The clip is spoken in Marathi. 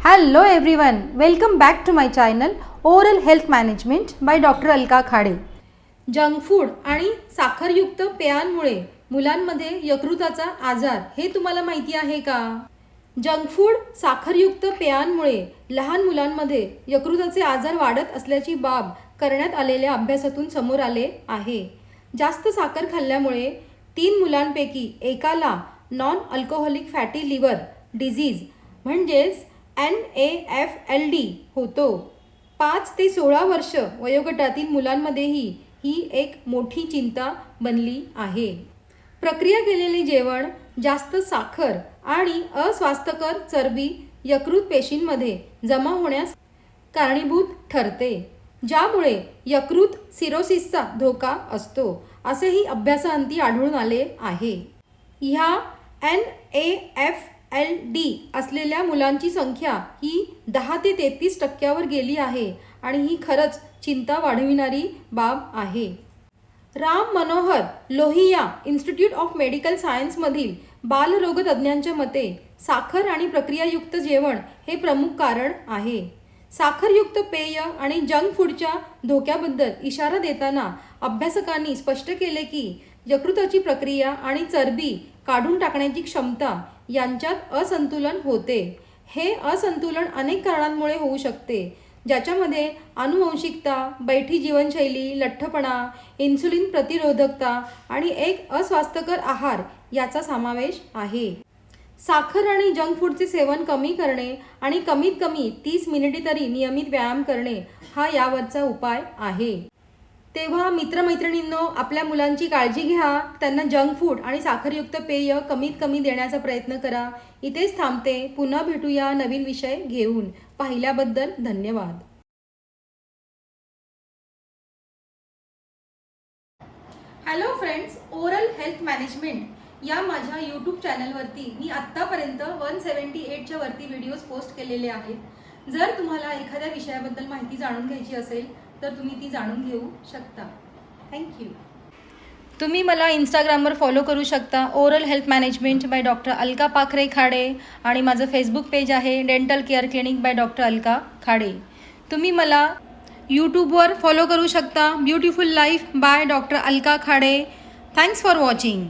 Hello everyone welcome back to my channel oral health management by doctor Alka Khade junk food आणि साखरयुक्त पेयांमुळे मुलांमध्ये यकृताचा आजार हे तुम्हाला माहिती आहे का? जंक फूड साखरयुक्त पेयांमुळे लहान मुलांमध्ये यकृताचे आजार वाढत असल्याची बाब करण्यात आलेल्या अभ्यासातून समोर आले आहे. जास्त साखर खाल्ल्यामुळे तीन मुलांपैकी एकाला non alcoholic fatty liver disease म्हणजेच N A F L D होतो. पाच ते सोळा वर्ष वयोगटातील मुलांमध्येही ही एक मोठी चिंता बनली आहे. प्रक्रिया केलेले जेवण जास्त साखर आणि अस्वास्थ्यकर चरबी यकृत पेशींमध्ये जमा होण्यास कारणीभूत ठरते. ज्यामुळे यकृत सिरोसिसचा धोका असतो असेही अभ्यासाअंती आढळून आले आहे. ह्या N A F L D असलेल्या मुलांची संख्या ही दहा ते तेहतीस टक्क्यावर गेली आहे आणि ही खरंच चिंता वाढविणारी बाब आहे. Ram Manohar Lohia institute of medical सायन्समधील बालरोगतज्ञांच्या मते साखर आणि प्रक्रियायुक्त जेवण हे प्रमुख कारण आहे. साखरयुक्त पेय आणि जंक फूडच्या धोक्याबद्दल इशारा देताना अभ्यासकांनी स्पष्ट केले की यकृताची प्रक्रिया आणि चरबी काढून टाकण्याची क्षमता यांच्यात असंतुलन होते. हे असंतुलन अनेक कारणांमुळे होऊ शकते ज्याच्यामध्ये अनुवंशिकता बैठी जीवनशैली लठ्ठपणा इन्सुलिन प्रतिरोधकता आणि एक अस्वास्थ्यकर आहार याचा समावेश आहे. साखर आणि जंक फूडचे सेवन कमी करणे आणि कमीत कमी तीस मिनिटे तरी नियमित व्यायाम करणे हा यावरचा उपाय आहे. तेव्हा मित्रमैत्रिणींनो आपल्या मुलांची काळजी घ्या. त्यांना जंक फूड आणि साखरयुक्त पेय कमीत कमी देण्याचा प्रयत्न करा. इथेच थांबते. पुन्हा भेटूया नवीन विषय घेऊन. पाहिल्याबद्दल धन्यवाद. Hello friends oral health management या माझ्या यूट्यूब चॅनलवरती मी आत्तापर्यंत वन सेवन्टी एटच्या वरती व्हिडिओज पोस्ट केलेले आहेत. जर तुम्हाला एखाद्या विषयाबद्दल माहिती जाणून घ्यायची असेल तर तुम्ही ती जाणून घेऊ शकता. थँक्यू तुम्ही मला इंस्टाग्रामवर फॉलो करू शकता. Oral health management by doctor Alka Pakhare Khade आणि माझं फेसबुक पेज आहे dental care clinic by doctor Alka Khade. तुम्ही मला यूट्यूबवर फॉलो करू शकता. Beautiful life by doctor Alka Khade. Thanks for watching